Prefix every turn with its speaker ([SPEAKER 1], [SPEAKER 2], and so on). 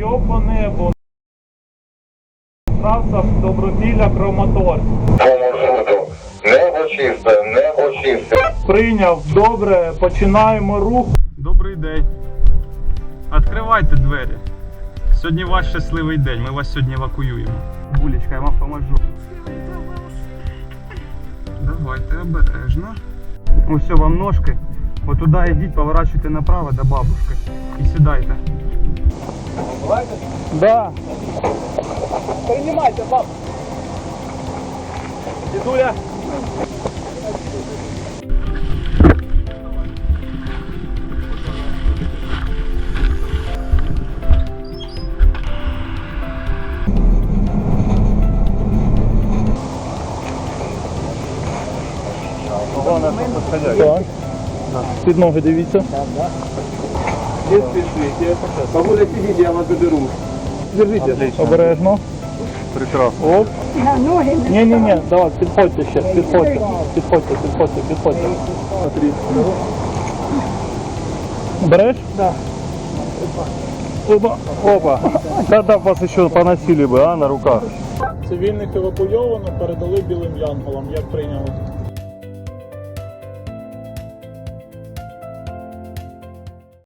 [SPEAKER 1] Що по небу? Траса Добропілля Краматорськ.
[SPEAKER 2] Небо чисте, небо чисте.
[SPEAKER 1] Прийняв, добре, починаємо рух. Добрий день. Відкривайте двері. Сьогодні ваш щасливий день, ми вас сьогодні евакуюємо. Булечка, я вам поможу. Давайте обережно. Ось вам ножки. От туди йдіть, поворачуйте направо до бабушки. І сідайте. Да. Приймайте, баб. Дідуля. Так. Під ноги дивіться.
[SPEAKER 3] Не спешите. Сидите, я вас заберу. Держите.
[SPEAKER 1] Обережно.
[SPEAKER 3] Прекрасно.
[SPEAKER 1] Оп.
[SPEAKER 4] На ноги не
[SPEAKER 1] Ні, ні, ні, давай, підходьте ще, підходьте, підходьте, підходьте, підходьте.
[SPEAKER 3] Смотри.
[SPEAKER 1] Береш? Да. Опа. Опа.
[SPEAKER 3] Тогда вас еще поносили бы, а, на руках.
[SPEAKER 1] Цивільних евакуйовано, передали білим янголам. Як прийняли?